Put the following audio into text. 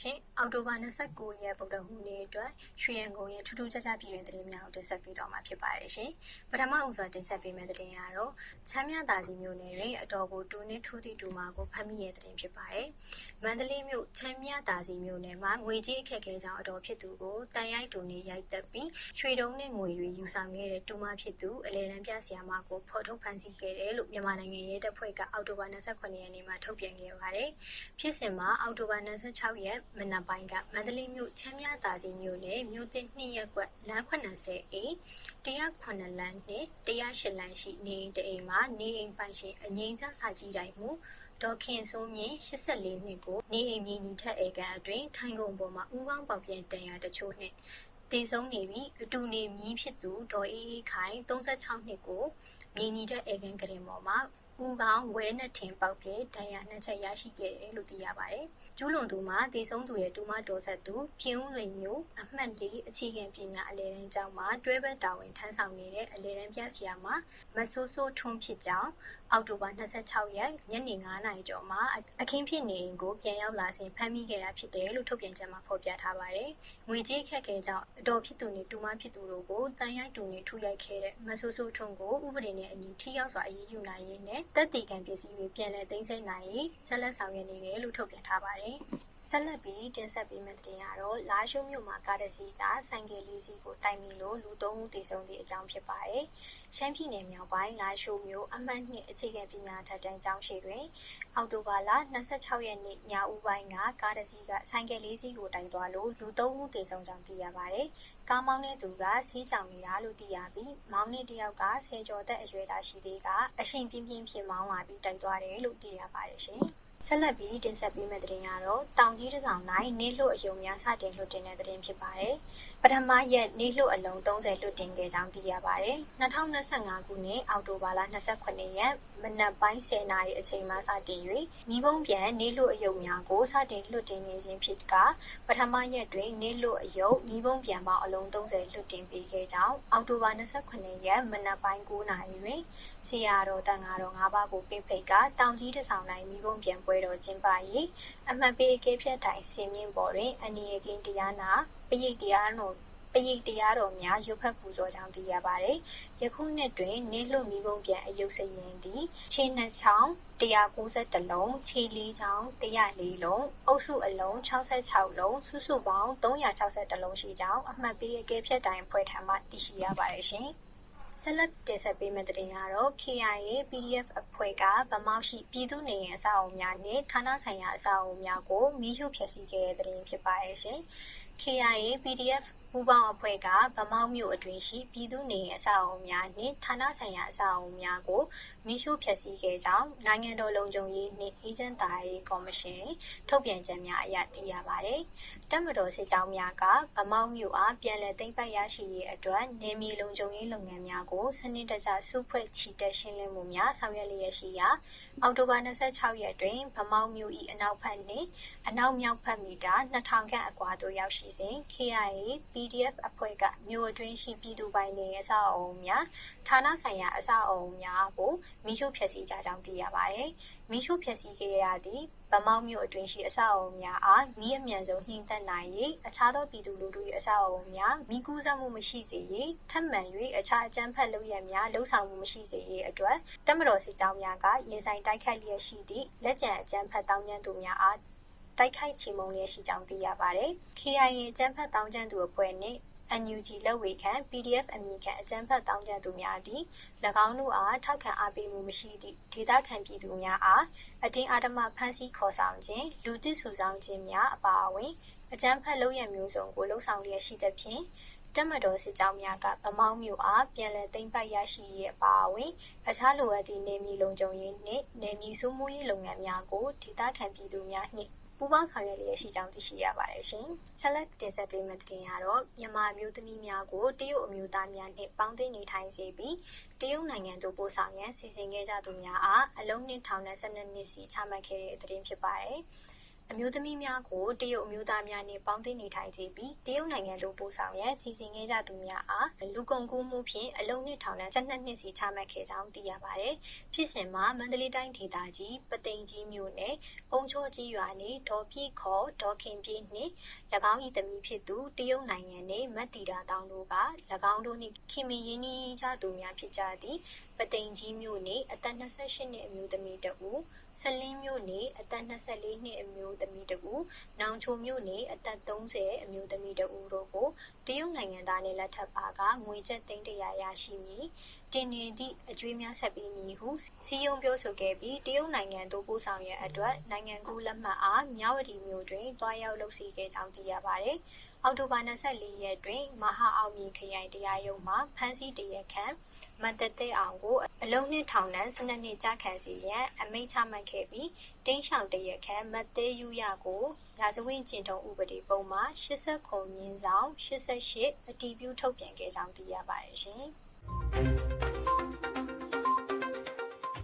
ရှင်။ အောက်တိုဘာ29ရက်ဗုဒ္ဓဟူးနေ့အတွက်ရွှေရန်ကုန်ရဲ့ထူးထူးခြားခြားပြည်တွင်သတင်းများကိုတင်ဆက်ပေးသွားမှာဖြစ်ပါတယ်ရှင်။ပထမဦးစွာတင်ဆက်ပေးမယ့်သတင်းကတော့ချမ်းမြသာစီမြို့နယ်တွင်အတော်ကိုတူနစ်ထူးသည့်တူမာကိုဖမ်းမိတဲ့သတင်းဖြစ်ပါတယ်။မန္တလေးမြို့ချမ်းမြသာစီမြို့နယ်မှာငွေကြေးအခက်အခဲကြောင့်အတော်ဖြစ်သူကိုတန်ရိုက်တူနေရိုက်တက်ပြီးရွှေတုံးနဲ့ငွေတွေယူဆောင်ခဲ့တဲ့တူမဖြစ်သူအလဲလန်းပြဆရာမကိုဖော်ထုတ်ဖမ်းဆီးခဲ့တယ်လို့မြန်မာနိုင်ငံရဲတပ်ဖွဲ့ကအောက်တိုဘာ29ရက်နေ့မှာထုတ်ပြန်ခဲ့ပါတယ်။ဖြစ်စဉ်မှာအောက်တိုဘာ26ရက်မနက်ပိုင်းကမန္တလေးမြို့ချမ်းမြသာစီမြို့နယ်မြို့သစ်2ရပ်ကွက်လမ်း80အိမ်109လမ်းနှင့်108လမ်းရှိနေအိမ်တအိမ်မှာနေအိမ်ပိုင်ရှင်အငိမ့်ချစာကြည့်တိုင်မှုဒေါ်ခင်စိုးမြင့်84နှစ်ကိုနေအိမ်မြင့်ကြီးထက်ဧကန်အတွင်းထိုင်ကုန်ပေါ်မှာဥကောင်းပေါက်ပြန်တန်ရာတချို့နှင့်တည်ဆုံးနေပြီးအတူနေမြည်ဖြစ်သူဒေါ်အေးအေးခိုင်36နှစ်ကိုမြင့်ကြီးတဲ့ဧကန်ကရင်ပေါ်မှာဦးကောင်းဝဲနဲ့ထင်ပေါက်ပြဲဒဏ်ရာနှစ်ချက်ရရှိခဲ့တယ်လို့သိရပါတယ်။ ကျူးလွန်သူမှာတည်ဆုံးသူရဲ့တူမတော်ဆက်သူပြင်းဦးလွင်မျိုးအမှတ်၄အခြေခံပညာအလဲတန်းကျောင်းမှာတွဲဘက်တာဝန်ထမ်းဆောင်နေတဲ့အလဲတန်းပြဆရာမမဆိုးဆိုးထွန်းဖြစ်ကြောင်းအောက်တိုဘာ26ရက်ညနေ9:00နာရီကျော်မှာအခင်းဖြစ်နေအိမ်ကိုပြန်ရောက်လာစဉ်ဖမ်းမိခဲ့တာဖြစ်တယ်လို့ထုတ်ပြန်ချက်မှာဖော်ပြထားပါတယ်။ငွေကြေးခက်ခဲကြောင့်အတော်ဖြစ်သူနဲ့တူမဖြစ်သူတို့ကိုတန်ရိုက်တူနဲ့ထူရိုက်ခဲ့တဲ့မဆိုးဆိုးထွန်းကိုဥပဒေနဲ့အညီထိရောက်စွာအရေးယူနိုင်ရေးနဲ့တပ်တီကံပစ္စည်းတွေပြန်လည်သိမ်းဆည်းနိုင်ရေးဆက်လက်ဆောင်ရွက်နေတယ်လို့ထုတ်ပြန်ထားပါတယ်။ဆက်လက်ပြီးတင်ဆက်ပေးမယ့်တင်ကတော့လာရှိုးမြို့မှာကားတစ်စီးကဆိုင်ကယ်လေးစီးကိုတိုက်မိလို့လူသုံးဦးသေဆုံးသည့်အကြောင်းဖြစ်ပါတယ်။ရှမ်းပြည်နယ်မြောက်ပိုင်းလာရှိုးမြို့အမှတ်2အခြေခံပညာထက်တန်းကျောင်းရှိတွင် အောက်တိုဘာလ26ရက်နေ့ညဦးပိုင်းကကားတစ်စီးကဆိုင်ကယ်လေးစီးကိုတိုက်သွားလို့လူသုံးဦးသေဆုံးကြောင်းသိရပါတယ်။ကားမောင်းတဲ့သူကစီးကြောင်နေတာလို့သိရပြီးမောင်းတဲ့တယောက်ကဆယ်ကျော်သက်အရွယ်သားရှိသေးကအရှိန်ပြင်းပြင်းဖြစ်မောင်းလာပြီးတိုက်သွားတယ်လို့သိရပါတယ်ရှင်။ ဆက်လက်ပြီးတင်ဆက်ပေးမယ့်သတင်းကတော့တောင်ကြီးတစ်ဆောင်၌နေလွတ်အယုံများစတင်လွတ်တင်တဲ့သတင်းဖြစ်ပါတယ်။ပထမရက်နေလွတ်အလုံး30လွတ်တင်ခဲ့ကြောင်းသိရပါတယ်။2025ခုနှစ်အောက်တိုဘာလ28ရက်မနက်ပိုင်း10:00နာရီအချိန်မှစတင်၍မိဘုံပြန်နေလွတ်အယုံများကိုစတင်လွတ်တင်နေခြင်းဖြစ်ကပထမရက်တွင်နေလွတ်အယုံမိဘုံပြန်ပေါင်းအလုံး30လွတ်တင်ပေးခဲ့ကြောင်းအောက်တိုဘာ28ရက်မနက်ပိုင်း9:00နာရီတွင်ဆီယာတော်တန်ဃာတော်၅ပါးကိုပင်ဖိတ်ကတောင်ကြီးတစ်ဆောင်၌မိဘုံပြန်ပွဲတော်ကျင်းပ၏အမှတ်ပေးအကဲဖြတ်တိုင်စင်မြင့်ပေါ်တွင်အနီယကင်းတရားနာပရိတ်တရားတော်ပရိတ်တရားတော်များရုပ်ဖက်ပူဇော်ကြောင်းသိရပါတယ်။ယခုနှစ်တွင်နေလွတ်မိဘုံပြန်အယုတ်စရင်သည်ခြေနှက်ချောင်း192လုံးခြေလေးချောင်း104လုံးအုပ်စုအလုံး66လုံးစုစုပေါင်း362လုံးရှိကြောင်းအမှတ်ပေးအကဲဖြတ်တိုင်ဖွဲ့ထံမှသိရှိရပါတယ်ရှင်။ ဆက်လက်တင်ဆက်ပေးမယ့်သတင်းကတော့ KIA PDF အဖွဲ့ကဗမောက်ရှိပြည်သူ့နေရအဆောက်အအုံများနဲ့ဌာနဆိုင်ရာအဆောက်အအုံများကိုမိရှုဖျက်ဆီးခဲ့တဲ့သတင်းဖြစ်ပါတယ်ရှင်။ KIA PDF ပူးပေါင်းအဖွဲ့ကဗမောက်မြို့အတွင်းရှိပြည်သူ့နေအဆောက်အအုံများနှင့်ဌာနဆိုင်ရာအဆောက်အအုံများကိုမိရှုဖျက်ဆီးခဲ့ကြောင်းနိုင်ငံတော်လုံခြုံရေးနှင့်အေဂျင့်တာရေးကော်မရှင်ထုတ်ပြန်ချက်များအရသိရပါတယ်။တပ်မတော်စစ်ကြောင်းများကဗမောက်မြို့အားပြန်လည်သိမ်းပိုက်ရရှိရေးအတွက်နယ်မြေလုံခြုံရေးလုပ်ငန်းများကိုစနစ်တကျစုဖွဲ့ချီတက်ရှင်းလင်းမှုများဆောင်ရွက်လျက်ရှိရာအောက်တိုဘာ26ရက်တွင်ဗမောက်မြို့၏အနောက်ဘက်နှင့်အနောက်မြောက်ဘက်မီတာ2000ခန့်အကွာသို့ရောက်ရှိစဉ် KIA PDF အဖွဲ့ကမြို့အတွင်းရှိပြည်သူပိုင်နေအဆောက်အအုံများ ဌာနဆိုင်ရာအဆောက်အအုံများကိုမိရှုဖျက်ဆီးကြကြောင်းသိရပါသည်။မိရှုဖျက်ဆီးခဲ့ရသည့်ဗမောက်မြို့အတွင်းရှိအဆောက်အအုံများအားမိအမြန်ဆုံးနှိမ့်သက်နိုင်၍အခြားသောပြည်သူလူထု၏အဆောက်အအုံများမိကူးစက်မှုမရှိစေရေးထပ်မံ၍အခြားအကြမ်းဖက်လုပ်ရများလှုံ့ဆော်မှုမရှိစေရေးအတွက်တမတော်စစ်ကြောင်းများကရေဆိုင်တိုက်ခိုက်လျက်ရှိသည့်လက်ကျန်အကြမ်းဖက်တောင်းကျမ်းသူများအားတိုက်ခိုက်ချေမှုန်းလျက်ရှိကြောင်းသိရပါတယ်။ KIA အကြမ်းဖက်တောင်းကျမ်းသူအဖွဲ့နှင့် NUG လက်ဝေခံ PDF အမည်ခံအကြမ်းဖက်တောင်းကျမ်းသူများသည်၎င်းတို့အားထောက်ခံအားပေးမှုမရှိသည့်ဒေသခံပြည်သူများအားအတင်းအဓမ္မဖမ်းဆီးခေါ်ဆောင်ခြင်းလူသစ်စုဆောင်းခြင်းများအပါအဝင်အကြမ်းဖက်လုပ်ရမျိုးစုံကိုလှုံ့ဆော်လျက်ရှိသဖြင့်တပ်မတော်စစ်ကြောင်းများကဗမောင်းမျိုးအားပြန်လည်သိမ်းပိုက်ရရှိရေးအပါအဝင်အခြားလိုအပ်သည့်နေမီလုံခြုံရေးနှင့်နေမီစုမှုရေးလုပ်ငန်းများကိုဒေသခံပြည်သူများနှင့် ပူးပေါင်းဆောင်ရွက်လျက်ရှိကြောင်းသိရှိရပါတယ်ရှင်။ဆက်လက်တင်ဆက်ပေးမယ့်တင်ကတော့မြန်မာမျိုးသမီးများကိုတရုတ်အမျိုးသားများနှင့်ပေါင်းသင်းနေထိုင်စေပြီးတရုတ်နိုင်ငံသို့ပို့ဆောင်ရန်စီစဉ်ခဲ့ကြသူများအားအလုံးနှစ်ထောင်နဲ့12နှစ်စီချမှတ်ခဲ့တဲ့သတင်းဖြစ်ပါတယ်။ အမျိုးသမီးများကိုတရုတ်အမျိုးသားများနှင့်ပေါင်းသင်းနေထိုင်စေပြီးတရုတ်နိုင်ငံသို့ပို့ဆောင်ရန်စီစဉ်ခဲ့ကြသူများအားလူကုန်ကူးမှုဖြင့်အလုံနှင့်ထောင်ဒဏ်12နှစ်စီချမှတ်ခဲ့ကြောင်းသိရပါတယ်။ဖြစ်စဉ်မှာမန္တလေးတိုင်းဒေသကြီးပသိမ်ကြီးမြို့နယ်အုံချောကြီးရွာနေဒေါ်ပြည့်ခေါ်ဒေါ်ခင်ပြည့်နှင့်၎င်း၏သမီးဖြစ်သူတရုတ်နိုင်ငံနှင့်မတ်တီတာတောင်တို့က၎င်းတို့နှင့်ခင်မင်ရင်းနှီးကြသူများဖြစ်ကြသည် ပသိမ်ကြီးမြို့နေအသက်28နှစ်အမျိုးသမီးတဦးဆလင်းမြို့နေအသက်24နှစ်အမျိုးသမီးတဦးနောင်ချိုမြို့နေအသက်30အမျိုးသမီးတဦးတို့ကိုတရုတ်နိုင်ငံသားနဲ့လက်ထပ်ပါကငွေကျပ်သိန်း100ရရှိမည်တင်နေသည့်အကျွေးများဆက်ပေးမည်ဟုစီယုံပြောဆိုခဲ့ပြီးတရုတ်နိုင်ငံသို့ပို့ဆောင်ရန်အတွက်နိုင်ငံကူးလက်မှတ်အားမြဝတီမြို့တွင်တွားရောက်လုပ်စီခဲ့ကြောင်းသိရပါတယ်။ အောက်တိုဘာ24ရက်တွင် မဟာအောင်မြေခရိုင်တရားရုံးမှဖမ်းဆီးတရားခံမန်တသက်အောင်ကို အလုံးနှစ်ထောင်ဒဏ်12နှစ်ကြာခံစီရန်အမိန့်ချမှတ်ခဲ့ပြီးတင်းရှောင်တရားခံမတ်သေးယူရကိုရာဇဝတ်ကျင့်ထုံးဥပဒေပုံမှာ89မြင်းဆောင်88အတီးပြုထုတ်ပြန်ခဲ့ကြောင်းသိရပါတယ်ရှင်။